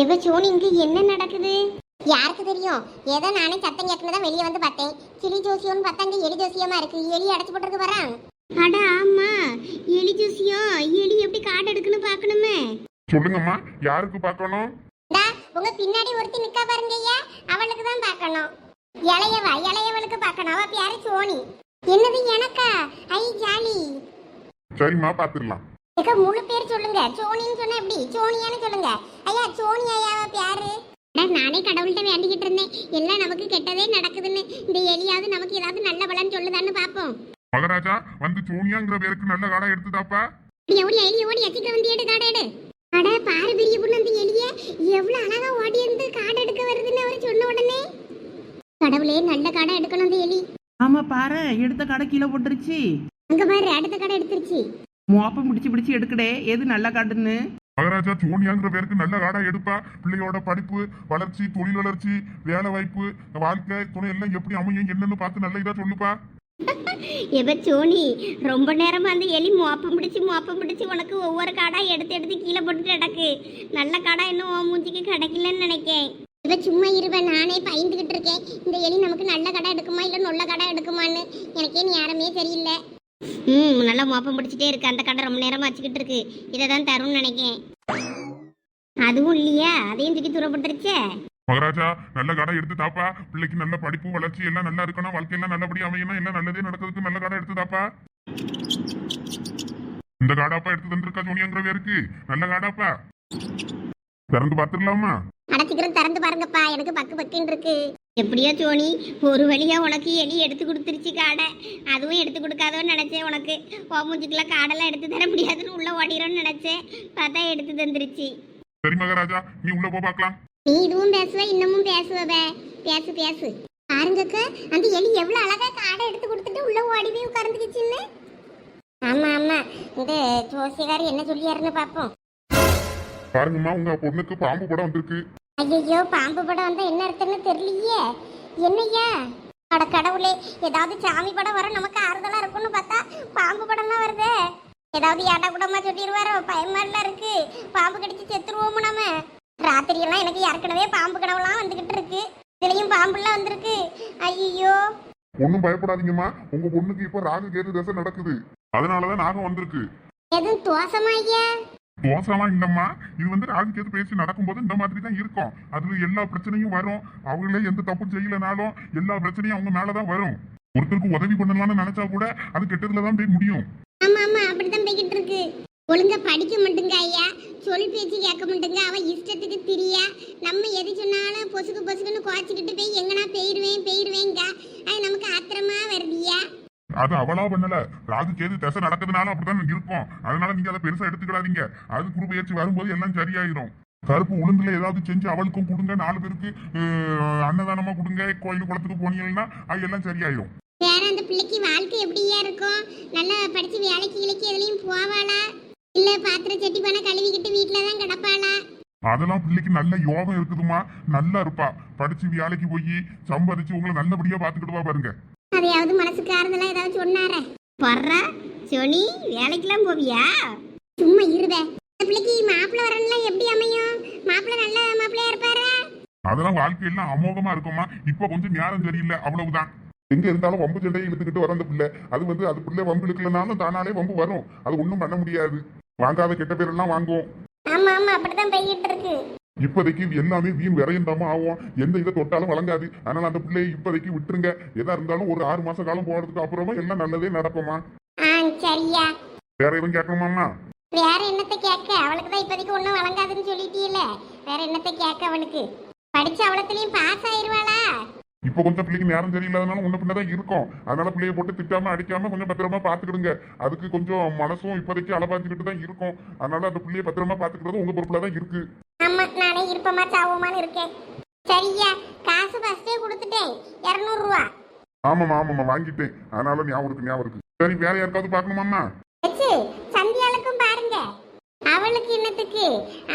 எவ சோனி இங்க என்ன நடக்குது? யாருக்கு தெரியும்? ஏதோ நானே சத்தம் கேட்கணும் வெளியே வந்து பார்த்தேன். கிளி ஜோசியம்னு பார்த்தா அங்க எலி ஜோசியமா இருக்கு. எலி அடைச்சு போட்டுருக்கு வரான் அட ஆமா. எலி ஜோசியம் எலி எப்படி காடு எடுக்குன்னு பார்க்கணுமே. சொல்லுங்கம்மா யாருக்கு பார்க்கணும்? டா உங்க பின்னாடி ஒருத்தி நிக்கா பாருங்க ஐயா. அவளுக்கு தான் பார்க்கணும். இளையவா இளையவளுக்கு பார்க்கணும். அவ பேரு சோனி. என்னது எனக்கா? ஐ ஜாலி. சரிம்மா பார்த்துடலாம். ஏக்கா முழு பேர் சொல்லுங்க. சோனின்னு சொன்னா எப்படி? சோனியான்னு சொல்லுங்க. ஐயா சோனி ஐயாவ பேரு நானே கடவுள்கிட்ட வேண்டிக்கிட்டு இருந்தேன். எல்லாம் நமக்கு கெட்டதே நடக்குதுன்னு. இந்த எலியாவது நமக்கு ஏதாவது நல்ல பலன் சொல்லுதான்னு பாப்போம். மகாராஜா வந்து சோனியாங்கிற பேருக்கு நல்ல காடா எடுத்துதாப்பா? ஓடி ஓடி எலி ஓடி அச்சிக்க வந்து எடு காடை எடு. அட பாரு பெரிய பொண்ணு அந்த எலிய. எவ்வளவு அழகா ஓடி வந்து காடை எடுக்க வருதுன்னு அவர் சொன்ன உடனே. கடவுளே நல்ல காடை எடுக்கணும் அந்த எலி. ஆமா பாரு எடுத்த கடை கீழே போட்டுருச்சு. அங்க பாரு அடுத்த கடை எடுத்துருச்சு. மோப்பம் பிடிச்சு பிடிச்சு எடுக்கடே. எது நல்லா காட்டுன்னு? மகாராஜா சோனியாங்கிற பேருக்கு நல்ல காடா எடுப்பா. பிள்ளையோட படிப்பு வளர்ச்சி தொழில் வளர்ச்சி வேலை வாய்ப்பு வாழ்க்கை துணை எல்லாம் எப்படி அமையும் என்னன்னு பார்த்து நல்ல இதா சொல்லுப்பா. எப்ப சோனி ரொம்ப நேரமா அந்த எலி மோப்பம் பிடிச்சு மோப்பம் பிடிச்சு உனக்கு ஒவ்வொரு காடா எடுத்து எடுத்து கீழே போட்டுட்டு கிடக்கு நல்ல காடா இன்னும் உன் மூஞ்சிக்கு கிடைக்கலன்னு நினைக்கேன். இவ சும்மா இருவ நானே பயந்துகிட்டு இருக்கேன். இந்த எலி நமக்கு நல்ல கடை எடுக்குமா இல்ல நொல்ல கடை எடுக்குமான்னு. எனக்கே யாருமே தெரியல. ம் நல்லா மோப்பம் பிடிச்சிட்டே இருக்கு. அந்த கடை ரொம்ப நேரமா வச்சுக்கிட்டு இருக்கு. இதை தான் தரும்னு நினைக்கேன். அதுவும் இல்லையா? அதையும் தூக்கி தூரப்பட்டுருச்சே மகாராஜா நல்ல காடா எடுத்து தாப்பா. பிள்ளைக்கு நல்ல படிப்பு வளர்ச்சி எல்லாம் நல்லா இருக்கணும். வாழ்க்கை எல்லாம் நல்லபடியா அமையணும். எல்லாம் நல்லதே நடக்கிறதுக்கு நல்ல காடா எடுத்து தாப்பா. இந்த காடாப்பா எடுத்து தந்திருக்கா சோனியாங்கிற பேருக்கு நல்ல காடாப்பா. திறந்து பார்த்துடலாமா? அடைச்சிக்கிறேன் திறந்து பாருங்கப்பா. எனக்கு பக்கு பக்குன்னு இருக்கு. எப்படியோ சோனி ஒரு வழியா உனக்கு எலி எடுத்து கொடுத்துருச்சு காடை. அதுவும் எடுத்து கொடுக்காதோன்னு நினைச்சேன் உனக்கு. ஓமூஞ்சிக்குள்ள காடெல்லாம் எடுத்து தர முடியாதுன்னு உள்ள ஓடிரோன்னு நினைச்சேன். பார்த்தா எடுத்து தந்துருச்சு. சரி மகாராஜா நீ உள்ள போ பார்க்கலாம். நீ இதுவும் பேசுவ இன்னமும் பேசுவ பேசு பேசு. பாருங்கக்க அந்த எலி எவ்வளவு அழகா காடை எடுத்து கொடுத்துட்டு உள்ள ஓடி போய் உட்கார்ந்துக்குச்சுன்னு. ஆமா ஆமா. இந்த ஜோசிகார் என்ன சொல்லியாருன்னு பாப்போம் பாருங்கம்மா உங்க பொண்ணுக்கு பாம்பு படம் வந்திருக்கு. ஐயோ பாம்பு படம் வந்தா என்ன அர்த்தம்னு தெரியலையே. என்னய்யா? அட கடவுளே ஏதாவது சாமி படம் வர நமக்கு ஆறுதலா இருக்கும்னு பார்த்தா பாம்பு படம்லாம் வருதே. ஏதாவது ஏடா கூடமா சொல்லிடுவாரோ பயமாலாம் இருக்கு. பாம்பு கடிச்சு செத்துருவோம் நம்ம. ராத்திரி எல்லாம் எனக்கு ஏற்கனவே பாம்பு கனவுலாம் வந்துகிட்டு இருக்கு. இதுலயும் பாம்புலாம் வந்திருக்கு. ஐயோ ஒன்றும் பயப்படாதீங்கம்மா. உங்க பொண்ணுக்கு இப்ப ராகு கேது தசை நடக்குது. அதனாலதான் நாகம் வந்திருக்கு. எதுவும் தோசமா ஐயா? மோசம்லாம் இல்லம்மா. இது வந்து ராகு கேது பேசி நடக்கும்போது இந்த மாதிரி தான் இருக்கும். அதுல எல்லா பிரச்சனையும் வரும். அவங்களே எந்த தப்பும் செய்யலனாலும் எல்லா பிரச்சனையும் அவங்க மேலதான் வரும். ஒருத்தருக்கு உதவி பண்ணலாம்னு நினைச்சா கூட அது கெட்டதுல தான் போய் முடியும். ஆமா ஆமா. அப்படித்தான் போய்கிட்டு இருக்கு. ஒழுங்கா படிக்க மாட்டுங்க ஐயா. சொல் பேச்சு கேட்க மாட்டுங்க. அவ இஷ்டத்துக்கு திரியா. நம்ம எது சொன்னாலும் பொசுக்கு பொசுக்குன்னு குறைச்சிக்கிட்டு போய் எங்கனா பெயிருவேன் பெயிருவேங்க அது நமக்கு ஆத்திரமா வருதியா அது அவளா பண்ணல. ராகு கேது தசை நடக்கிறதுனால அப்படிதான் இருக்கும் அதனால நீங்க அதை பெருசா எடுத்துக்கிடாதீங்க அது குரு பயிற்சி வரும்போது எல்லாம் சரியாயிரும். கருப்பு உளுந்துல ஏதாவது செஞ்சு அவளுக்கும் கொடுங்க. நாலு பேருக்கு அன்னதானமா கொடுங்க. கோயில் குளத்துக்கு போனீங்கன்னா அது எல்லாம் சரியாயிரும். வேற அந்த பிள்ளைக்கு வாழ்க்கை எப்படியா இருக்கும்? நல்லா படிச்சு வேலைக்கு கிளைக்கு எதுலயும் போவாளா? இல்ல பாத்திர சட்டி பண்ண கழுவிக்கிட்டு வீட்டுல தான் கிடப்பாளா? அதெல்லாம் பிள்ளைக்கு நல்ல யோகம் இருக்குதுமா நல்லா இருப்பா. படிச்சு வேலைக்கு போய் சம்பாதிச்சு உங்களை நல்லபடியா பாத்துக்கிடுவா பாருங்க. அதையாவது மனசுக்கு ஆறுதலா ஏதாவது சொன்னாரே? பர்றா சொனி வேலைக்கெல்லாம் போவியா? சும்மா இருவே இந்த பிள்ளைக்கு மாப்பிள்ளை வரணும்லாம் எப்படி அமையும்? மாப்பிள்ளை நல்ல மாப்பிள்ளையா இருப்பாரா? அதெல்லாம் வாழ்க்கையெல்லாம் அமோகமா இருக்குமா இப்ப கொஞ்சம் நேரம் சரியில்லை அவ்வளவுதான். எங்க இருந்தாலும் வம்பு சண்டையை இழுத்துக்கிட்டு வர அந்த பிள்ளை. அது வந்து அது பிள்ளை வம்பு இழுக்கலனாலும் தானாலே வம்பு வரும். அது ஒண்ணும் பண்ண முடியாது. வாங்காத கெட்ட பேரெல்லாம் வாங்குவோம். ஆமா ஆமா அப்படிதான் போய்கிட்டு இருக்கு. இப்போதைக்கு எல்லாமே வீண் விரையந்தாம ஆகும் எந்த இதை தொட்டாலும் வழங்காது. அதனால அந்த பிள்ளையை இப்போதைக்கு விட்டுருங்க. எதா இருந்தாலும் ஒரு ஆறு மாச காலம் போறதுக்கு அப்புறமா எல்லாம் நல்லதே நடக்குமா? சரியா. வேற எதுவும் கேட்கணுமாம்மா வேற என்னத்தை கேட்க? அவளுக்கு தான் இப்போதைக்கு ஒன்றும் வழங்காதுன்னு சொல்லிட்டீல. வேற என்னத்தை கேட்க அவளுக்கு? படிச்ச அவளத்துலயும் பாஸ் ஆயிருவாளா? இப்போ கொஞ்சம் பிள்ளைக்கு நேரம் சரியில்லாதனால முன்ன பின்னதான் இருக்கும். அதனால பிள்ளைய போட்டு திட்டாம அடிக்காம கொஞ்சம் பத்திரமா பாத்துக்கிடுங்க அதுக்கு கொஞ்சம் மனசும் இப்போதைக்கு அளவாச்சுக்கிட்டு தான் இருக்கும். அதனால அந்த பிள்ளைய பத்திரமா பாத்துக்கிறது உங்க பொறுப்புல தான் இருக்கு. ஆமா நானே இருப்பமா சாவோமான்னு இருக்கேன். சரியா? காசு ஃபர்ஸ்டே கொடுத்துட்டேன். இரநூறுவா. ஆமாம்மா ஆமாம்மா வாங்கிட்டேன். அதனால ஞாபகம் இருக்கு ஞாபகம் இருக்கு. சரி வேற யாருக்காவது பார்க்கணுமாம்மா? வச்சு சந்தியாளுக்கும் பாருங்க. அவளுக்கு என்னத்துக்கு?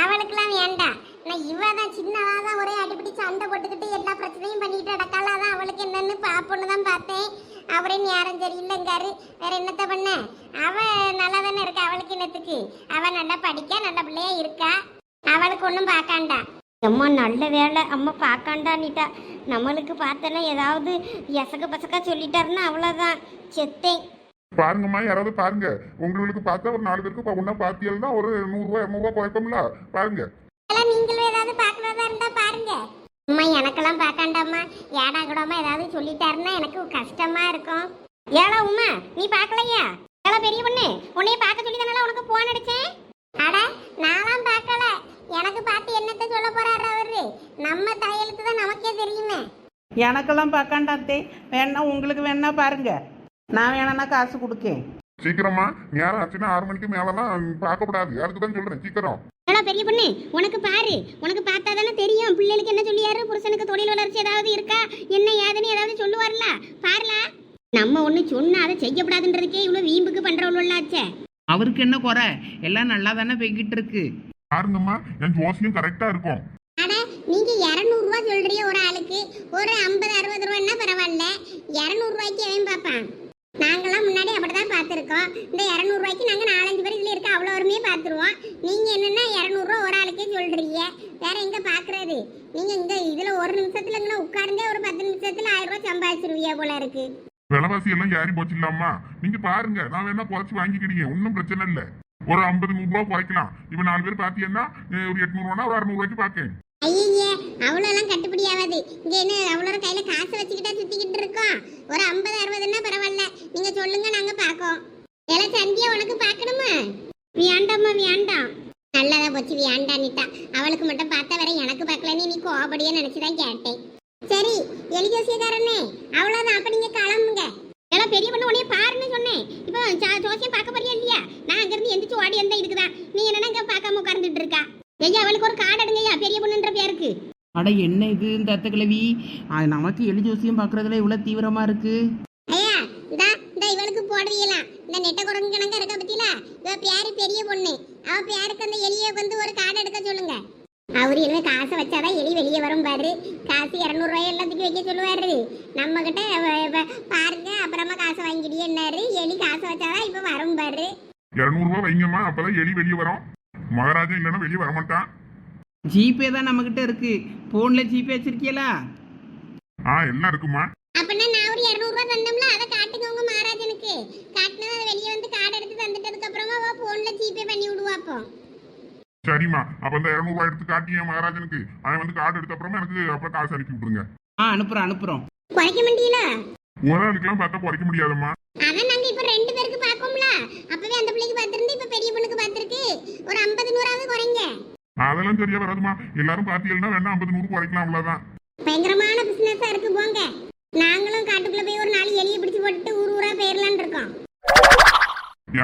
அவளுக்குலாம் வேண்டாம். நான் இவ தான் சின்னவா தான் ஒரே அடிப்பிடி சண்டை போட்டுக்கிட்டு எல்லா பிரச்சனையும் பண்ணிட்டு அடக்கால அதான் அவளுக்கு என்னன்னு பாப்போன்னு தான் பார்த்தேன். அவரே நேரம் சரியில்லைங்காரு. வேற என்னத்த பண்ண? அவ நல்லா தானே இருக்கா? அவளுக்கு என்னத்துக்கு? அவ நல்லா படிக்க நல்ல பிள்ளையா இருக்கா? அவளுக்கு ஒன்றும் பார்க்காண்டா. அம்மா நல்ல வேலை அம்மா பார்க்காண்டான்னுட்டா. நம்மளுக்கு பார்த்தேன்னா ஏதாவது எசக்க பசக்கா சொல்லிட்டாருன்னா அவ்வளோதான் செத்தேன். பாருங்கம்மா யாராவது பாருங்க. உங்களுக்கு பார்த்தா ஒரு நாலு பேருக்கு ஒன்னா பாத்தியல்னா ஒரு நூறுரூவா இரநூறுவா குறைப்போம்ல. பாருங்க. நீங்களும் ஏதாவது பார்க்கறதா இருந்தா பாருங்க. அம்மா எனக்கெல்லாம் பார்க்காண்டாம்மா. ஏடா கூடமா ஏதாவது சொல்லிட்டாருன்னா எனக்கு கஷ்டமா இருக்கும். ஏடா உமா நீ பார்க்கலையா? ஏடா பெரிய பொண்ணு உன்னைய பார்க்க சொல்லி தானே உனக்கு போன் அடிச்சேன்? அட நான்லாம் எனக்கு பார்த்து என்னத்த சொல்ல போறாரு அவரு? நம்ம தலையெழுத்து தான் நமக்கே தெரியுமே. எனக்கெல்லாம் பார்க்காண்டாத்தே வேணா உங்களுக்கு வேணா பாருங்க. நான் வேணான்னா காசு கொடுக்கேன். சீக்கிரமா நேரம் ஆச்சுன்னா ஆறு மணிக்கு மேலலாம் பார்க்கக்கூடாது அதுக்கு தான் சொல்றேன் சீக்கிரம். ஏடா பெரிய பொண்ணு? உனக்கு பாரு. உனக்கு பார்த்தா தானே தெரியும். பிள்ளைகளுக்கு என்ன சொல்லியாரு? புருஷனுக்கு தொழில் வளர்ச்சி ஏதாவது இருக்கா? என்ன ஏதுன்னு ஏதாவது சொல்லுவார்ல? பாருல. நம்ம ஒண்ணு சொன்னா அதை செய்யக்கூடாதுன்றதுக்கே இவ்வளவு வீம்புக்கு பண்றவளாச்சே அவருக்கு என்ன குறை? எல்லாம் நல்லா தானே போய்கிட்டு இருக்கு. பாருங்கம்மா என் ஜோசியம் கரெக்டா இருக்கும். நீங்க இரநூறுவா சொல்றிய ஒரு ஆளுக்கு. ஒரு ஐம்பது அறுபது ரூபான்னா பரவாயில்ல? இரநூறுவாய்க்கு எவன் பார்ப்பான்? நாங்களாம் முன்னாடி அப்படிதான் பார்த்துருக்கோம். இந்த இரநூறுவாய்க்கு நாங்கள் நாலஞ்சு பேர் இதில் இருக்க அவ்வளோ ஒருமே பார்த்துருவோம். நீங்கள் என்னென்னா இரநூறுவா ஒரு ஆளுக்கே சொல்கிறீங்க வேற எங்கே பார்க்குறது? நீங்கள் இங்கே இதில் ஒரு நிமிஷத்தில் இங்கே உட்காருங்க ஒரு பத்து நிமிஷத்தில் ஆயிரம் ரூபாய் சம்பாதிச்சிருவியா போல இருக்கு. விலைவாசி எல்லாம் ஏறி போச்சு இல்லாமா நீங்க பாருங்க நான் வேணா குறைச்சு வாங்கிக்கிட்டீங்க ஒன்றும் பிரச்சனை இல்லை. ஒரு ஐம்பது நூறு ரூபா குறைக்கலாம். இப்ப நாலு பேர் பாத்தீங்கன்னா அஹ் ஒரு எட்நூறுவானா ஒரு அறுநூறுவாய்க்கு பாக்கேன். ஐயே அவ்வளோலாம் கட்டுப்படி ஆகாது. இங்க என்ன அவ்வளோ கையில காசு வச்சுக்கிட்டா சுத்திக்கிட்டு இருக்கோம் ஒரு ஐம்பது அறுபதுன்னா பரவாயில்ல. நீங்க சொல்லுங்க நாங்க பார்க்கோம் எல்லாம் சந்தியா உனக்கு பாக்கணுமா? வேண்டாம்மா வேண்டாம். நல்லதா போச்சு வேண்டான்னுட்டா. அவளுக்கு மட்டும் பார்த்தா வேற எனக்கு பார்க்கலன்னு நீ கோபடியே நினைச்சுதான் கேட்டேன். சரி எலி ஜோசியக்காரனே அவ்வளோதான் அப்ப நீங்க கிளம்புங்க. எல்லாம் பெரிய பண்ண உடனே பாருன்னு சொன்னேன். இப்போ ஜோசியம் பார்க்க போறியா இல்லையா? நான் அங்கிருந்து எந்திரிச்சு ஓடி வந்தா இதுக்குதான் நீ என்னன்னா இங்க பார்க்காம உட்கார்ந்துட்டு இருக்கா? ஐயா அவளுக்கு ஒரு கார்டு எடுங்கய்யா பெரிய பொண்ணுன்ற பேருக்கு. அட என்ன இது இந்த அத்தை கிழவி? நமக்கு எலி ஜோசியம் பார்க்கறதுல இவ்வளோ தீவிரமா இருக்கு. ஐயா இந்தா இந்த இவளுக்கு போடுவீங்களாம் இந்த நெட்ட குரங்கு கணக்கா இருக்க பத்தியில? இவ பேரு பெரிய பொண்ணு. அவ பேருக்கு அந்த எலியை வந்து ஒரு கார்டு எடுக்க சொல்லுங்க. அவரு என்ன காசை வச்சாதான் எலி வெளியே வரும் பாரு. காசு இரநூறுவாய் எல்லாத்துக்கும் வைக்க சொல்லுவாரு. நம்ம கிட்ட பாருங்க அப்புறமா காசை வாங்கிடியன்னாரு எலி காசை வச்சாதான் இப்ப வரும் பாரு. இரநூறுவா வைங்கம்மா அப்பதான் எலி வெளியே வரும். மகாராஜா இல்லைன்னா வெளியே வரமாட்டான். ஜிபே தான் நம்மக்கிட்ட இருக்கு. ஃபோனில் ஜிபே வச்சிருக்கீங்களா ஆ எல்லாம் இருக்குமா அப்படின்னா நான் ஒரு இரநூறுவா தந்தோம்ல அதை காட்டுங்க உங்க மகாராஜனுக்கு. காட்டினா அதை வெளியே வந்து கார்டு எடுத்து தந்துட்டதுக்கு அப்புறமா போன்ல ஜிபே பண்ணி விடுவாப்போம் சரிம்மா. அப்ப இந்த இரநூறுவா எடுத்து காட்டிய மகாராஜனுக்கு. அவன் வந்து கார்டு எடுத்த அப்புறமா எனக்கு அப்புறம் காசு அனுப்பி விட்டுருங்க. ஆ அனுப்புகிறோம் அனுப்புகிறோம் குறைக்க மாட்டீங்களா? ஒரு ஆளுக்கெல்லாம் பார்த்தா குறைக்க முடியாதம்மா. அதான் நாங்க இப்ப ரெண்டு பேருக்கு பாக்கோம்ல அப்பவே அந்த பிள்ளைக்கு பார்த்திருந்து இப்ப பெரிய பொண்ணுக்கு பார்த்திருக்கு. ஒரு ஐம்பது நூறாவது குறைங்க. அதெல்லாம் சரியா வராதுமா எல்லாரும் பாத்தீங்கன்னா வேணா ஐம்பது நூறு குறைக்கலாம் அவ்வளவுதான். பயங்கரமான பிசினஸா இருக்கு போங்க. நாங்களும் காட்டுக்குள்ள போய் ஒரு நாலு எலியை பிடிச்சு போட்டு ஊர் ஊரா போயிடலான்னு இருக்கோம்.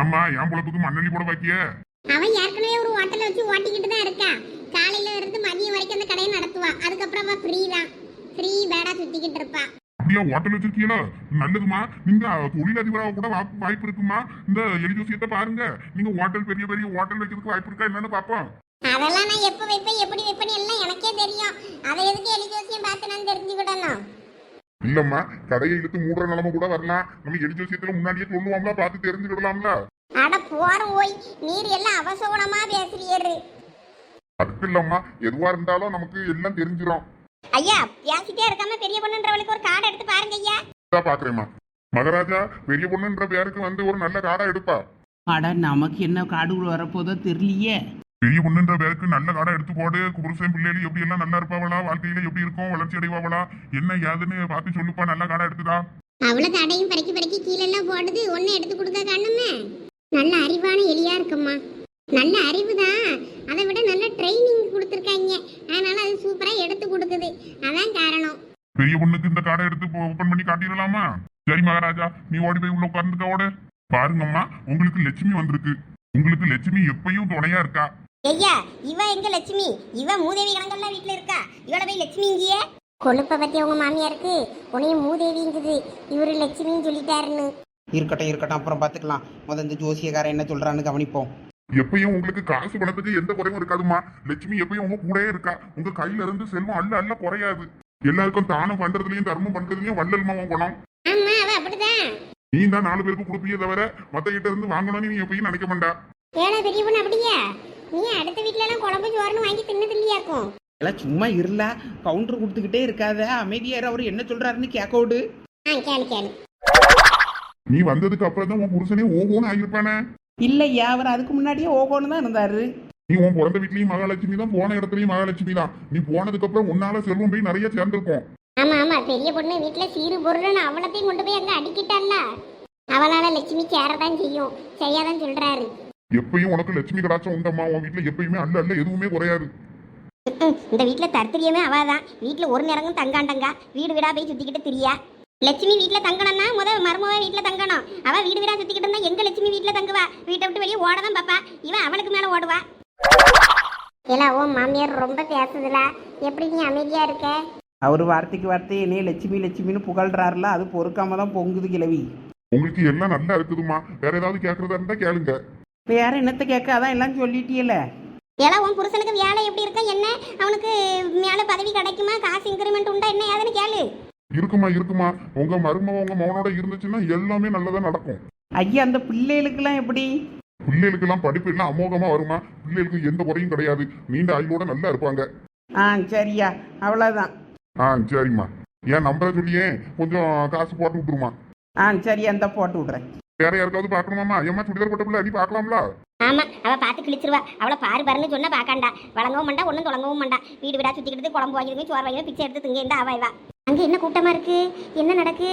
ஏம்மா என் பொழப்புக்கு மண்ணெண்ணி போட பாக்கிய அவன் ஏற்கனவே ஒரு ஹோட்டல்ல வச்சு ஓட்டிக்கிட்டு தான் இருக்கா. காலையில இருந்து மதியம் வரைக்கும் அந்த கடையை நடத்துவா. அதுக்கப்புறம் அவ ஃப்ரீ தான் ஃப்ரீ பேடா சுத்திக்கிட்டு இருப்பா. அப்படியா ஹோட்டல் வச்சிருக்கீங்களா? நல்லதுமா. நீங்க தொழிலதிபராக கூட வாய்ப்பு இருக்குமா? இந்த எலி ஜோசியத்தை பாருங்க. நீங்க ஹோட்டல் பெரிய பெரிய ஹோட்டல் வைக்கிறதுக்கு வாய்ப்பு இருக்கா என்னன்னு பாப்போம் அதெல்லாம் நான் எப்ப வைப்பேன் எப்படி வைப்பேன்னு எல்லாம் எனக்கே தெரியும். அதை எதுக்கு எலி ஜோசியம் பார்த்து நான் தெரிஞ்சுக்கிடணும். இல்லம்மா கடையை இழுத்து மூடுற நிலைமை கூட வரலாம். நம்ம எலி ஜோசியத்துல முன்னாடியே சொல்லுவாங்களா பார்த்து தெரிஞ்சுக்கிடலாம்ல. அட போற ஓய். நீர் எல்லாம் அவசகுணமா பேசுறீரு அதுக்கு இல்லம்மா எதுவா இருந்தாலும் நமக்கு எல்லாம் தெரிஞ்சிடும் ஐயா பேசிட்டே இருக்காம பெரிய பொண்ணுன்றவளுக்கு ஒரு கார்டு எடுத்து பாருங்க ஐயா. இதான் பாக்குறேம்மா. மகாராஜா பெரிய பொண்ணுன்ற பேருக்கு வந்து ஒரு நல்ல காடா எடுப்பா. அட நமக்கு என்ன காடு வரப்போதோ தெரியலையே. பெரிய பொண்ணுன்ற பேருக்கு நல்ல காடா எடுத்து போடு. புருஷன் பிள்ளைகள் எப்படி எல்லாம் நல்லா இருப்பாவளா? வாழ்க்கையில எப்படி இருக்கும்? வளர்ச்சி அடைவாவளா? என்ன ஏதுன்னு பார்த்து சொல்லுப்பா. நல்ல காடா எடுத்துதா அவ்வளவு தடையும் பறக்கி பறக்கி கீழே எல்லாம் போடுது. ஒன்னு எடுத்து கொடுக்க காணுமே. நல்ல அறிவான எலியா இருக்கும்மா. நல்ல அறிவு தான் அதை விட நல்ல ட்ரைனிங் கொடுத்துருக்காங்க. அதனால அது சூப்பரா எடுத்து கொடுக்குது. அதான் காரணம். பெரிய பொண்ணுக்கு இந்த காடை எடுத்து ஓபன் பண்ணி காட்டிடலாமா? சரி மகாராஜா நீ ஓடி போய் உள்ள உட்கார்ந்துக்க ஓடு. பாருங்கம்மா உங்களுக்கு லட்சுமி வந்திருக்கு. உங்களுக்கு லட்சுமி எப்பயும் துணையா இருக்கா? ஐயா இவ எங்க லட்சுமி? இவ மூதேவி கணங்கள்லாம் வீட்டுல இருக்கா? இவள போய் லட்சுமி இங்கேயே? கொழுப்ப பத்தி உங்க மாமியாருக்கு உனைய மூதேவிங்குது. இவரு லட்சுமின்னு சொல்லிட்டாருன்னு. இருக்கட்டும் இருக்கட்டும். அப்புறம் பார்த்துக்கலாம். முதல் இந்த ஜோசியக்காரன் என்ன சொல்கிறான்னு கவனிப்போம். எப்பயும் உங்களுக்கு காசு பணத்துக்கு எந்த குறையும் இருக்காதுமா லட்சுமி எப்பயும் உங்க கூடயே இருக்கா? உங்க கையில இருந்து செல்வம் அள்ள அள்ள குறையாது. எல்லாருக்கும் தானம் பண்றதுலயும் தர்மம் பண்றதுலயும் வள்ளல்மா குணம். அப்படிதான் நீ தான் நாலு பேருக்கு கொடுப்பியே தவிர மத்த கிட்ட இருந்து வாங்கணும்னு நீ எப்பயும் நினைக்க மாட்டா. ஏடா பெரிய பொண்ணு அப்படியா? நீ அடுத்த வீட்ல எல்லாம் குழம்பு சோறுன்னு வாங்கி தின்னது இல்லையாக்கும் எல்லாம் சும்மா இருல கவுண்டர் கொடுத்துக்கிட்டே இருக்காத. அமைதியார் அவர் என்ன சொல்றாருன்னு கேட்க விடு. ஆ கேளு கேளு. நீ வந்ததுக்கு அப்புறம் தான் உன் புருஷனே ஓகோன்னு ஆகியிருப்பானே? இல்லையா அவர் அதுக்கு முன்னாடியே ஓகோன்னு தான் இருந்தாரு. நீ உன் பிறந்த வீட்லயும் மகாலட்சுமி தான் போன இடத்துலயும் மகாலட்சுமி தான். நீ போனதுக்கு அப்புறம் உன்னால செல்வம் போய் நிறைய சேர்ந்திருக்கும். ஆமா ஆமா பெரிய பொண்ணு வீட்டுல சீரு பொருள்னு அவளத்தையும் கொண்டு போய் அங்க அடிக்கிட்டால அவளால லட்சுமி சேரதான் செய்யும். செய்யாதான் சொல்றாரு. எப்பயும் உனக்கு லட்சுமி கடாச்சம் உண்டம்மா உன் வீட்டுல எப்பயுமே அல்ல அல்ல எதுவுமே குறையாது. இந்த வீட்ல தர்த்தரியமே அவாதான் வீட்ல ஒரு நேரமும் தங்காண்டங்க. வீடு வீடா போய் சுத்திக்கிட்டு திரியா. லட்சுமி வீட்ல தங்கணும்னா முத மருமவ வீட்ல தங்கணும். அவ வீடு வீடா சுத்திக்கிட்டு இருந்தா எங்க லட்சுமி வீட்ல தங்குவா? வீட்டை விட்டு வெளியே ஓடதான் பாப்பா. இவன் அவளுக்கு மேல ஓடுவா. இல்ல ஓ மாமியார் ரொம்ப பேசுதுல. எப்படி நீ அமைதியா இருக்க? அவர் வார்த்தைக்கு வார்த்தை என்னைய லட்சுமி லட்சுமின்னு புகழ்றாருல அது பொறுக்காம தான் பொங்குது கிழவி. உங்களுக்கு எல்லாம் நல்லா இருக்குதுமா வேற ஏதாவது கேட்கறதா இருந்தா கேளுங்க. வேற என்னத்த கேட்க? அதான் எல்லாம் சொல்லிட்டியல. ஏலா உன் புருஷனுக்கு வேலை எப்படி இருக்கா? என்ன? அவனுக்கு மேல பதவி கிடைக்குமா? காசு இன்க்ரிமெண்ட் உண்டா? என்ன? ஏதுன்னு கேளு. இருக்குமா இருக்குமா? உங்க மருமக உங்க மகனோட இருந்துச்சுன்னா எல்லாமே நல்லதா நடக்கும். ஐயா அந்த பிள்ளைகளுக்கெல்லாம் எப்படி? பிள்ளைகளுக்கு எல்லாம் படிப்பு எல்லாம் அமோகமா வருமா? பிள்ளைகளுக்கு எந்த குறையும் கிடையாது. நீண்ட ஆயுளோட நல்லா இருப்பாங்க. ஆ சரியா. அவ்வளோதான் ஆ சரிம்மா. ஏன் நம்பரை சொல்லியே கொஞ்சம் காசு போட்டு விட்டுருமா? ஆ சரி அந்த போட்டு விட்றேன். வேற யாருக்காவது பார்க்கணுமாமா ஏம்மா சுடிதார் போட்ட பிள்ளை நீ பார்க்கலாம்ல? ஆமா அவ பார்த்து கிழிச்சிருவா. அவளை பாரு பாருன்னு சொன்னா பாக்காண்டா வழங்கவும் மாட்டா ஒன்றும் தொடங்கவும் மாட்டா. வீடு வீடா சுத்திக்கிட்டு குழம்பு வாங்கிடுங்க சோறு வாங்கி பிச்சை எடுத்து திங்க இந்த அவ இவா. அங்க என்ன கூட்டமா இருக்கு? என்ன நடக்கு?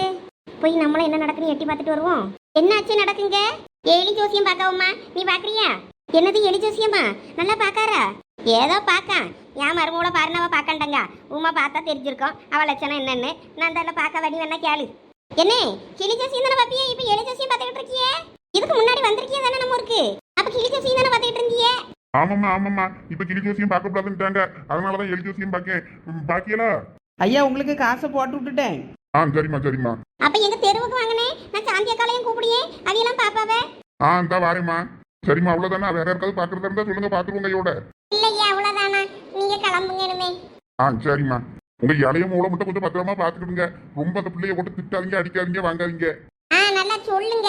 போய் நம்மளும் என்ன நடக்குன்னு எட்டி பார்த்துட்டு வருவோம். என்னாச்சு நடக்குங்க எலி ஜோசியம் பார்க்கவுமா? நீ பாக்குறியா என்னது எலி ஜோசியமா? நல்லா பாக்காரா ஏதோ பாக்கா என் மருமூல பாருன்னு அவ பாக்கண்டங்க உமா பார்த்தா தெரிஞ்சிருக்கோம். அவ லட்சணம் என்னன்னு. நான் அதில் பார்க்க வடி வேணா கேளு. என்ன கிளி ஜோசியம் தானே பாப்பியா? இப்போ எலி ஜோசியம் பார்த்துக்கிட்டு இருக்கியே? இதுக்கு முன்னாடி வந்திருக்கியே தானே நம்ம ஊருக்கு? அப்ப கிளி ஜோசியம் தானே பார்த்துக்கிட்டு இருந்தியே? ஆமாம்மா ஆமாம்மா. இப்ப கிளி ஜோசியம் பார்க்க கூடாதுன்னுட்டாங்க அதனாலதான் எலி ஜோசியம் பார்க்க பாக்கியலா? ஐயா உங்களுக்கு காசை போட்டு விட்டுட்டேன். ஆ சரிம்மா சரிம்மா. அப்ப எங்க தெருவுக்கு வாங்கினே நான் சாந்தியா காலையும் கூப்பிடியே. அதையெல்லாம் பாப்பாவே? ஆ இந்தா வாரேம்மா. சரிம்மா அவ்வளவுதானா? வேற யாருக்காவது பார்க்கறதா இருந்தா சொல்லுங்க பார்த்துருவோங்க கையோட இல்லையா அவ்வளவுதானா? நீங்க கிளம்புங்க இனிமே. ஆ சரிம்மா. உங்க இளைய மூளை மட்டும் கொஞ்சம் பத்திரமா பார்த்துக்கிடுங்க. ரொம்ப அந்த பிள்ளைய போட்டு திட்டாதீங்க அடிக்காதீங்க வாங்காதீங்க. ஆ நல்லா சொல்லுங்க.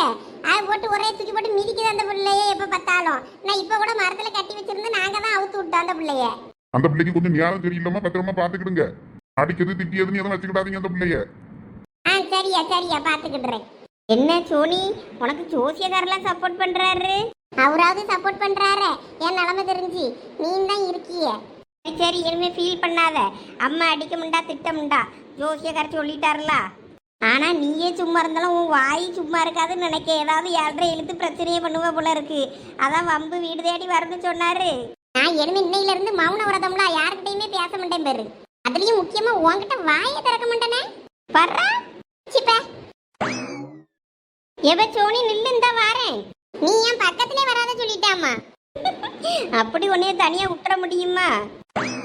அது போட்டு ஒரே தூக்கி போட்டு மிதிக்குது அந்த பிள்ளைய எப்ப பார்த்தாலும். நான் இப்ப கூட மரத்துல கட்டி வச்சிருந்து நாங்க தான் அவுத்து விட்டோம் அந்த பிள்ளைய. அந்த பிள்ளைக்கு கொஞ்சம் ஞானம் சரியில்லாம பத்திரமா பார்த்துக்கிடுங்க. அடிக்கிறது திட்டியதுன்னு எதுவும் வச்சுக்கிடாதீங்க அந்த பிள்ளைய. ஆ சரியா சரியா பாத்துக்கிடுறேன் என்ன சோனி உனக்கு ஜோசியக்காரெல்லாம் சப்போர்ட் பண்றாரு? அவராவது சப்போர்ட் பண்றாரு? என் நிலைமை தெரிஞ்சு. நீ தான் இருக்கிய. சரி, இனிமே ஃபீல் பண்ணாத. அம்மா அடிக்க முண்டா திட்ட முண்டா. ஜோசியக்கார சொல்லிட்டாருல. ஆனா நீயே சும்மா இருந்தாலும் உன் வாய் சும்மா இருக்காதுன்னு நினைக்க ஏதாவது யாரை இழுத்து பிரச்சனையே பண்ணுவ போல இருக்கு. அதான் வம்பு வீடு தேடி வரணும்னு சொன்னாரு. நான் இனிமே இன்னையில இருந்து மௌன விரதம்ல யாருக்கிட்டையுமே பேச மாட்டேன் பேரு. அதுலயும் முக்கியமா உன்கிட்ட வாயை திறக்க மாட்டேனே. வர்றா. எவ சோனி நில்லு இந்த வாரேன். நீ என் பக்கத்திலே வராத சொல்லிட்டாமா அப்படி உன்னைய தனியா விட்டுற முடியுமா? you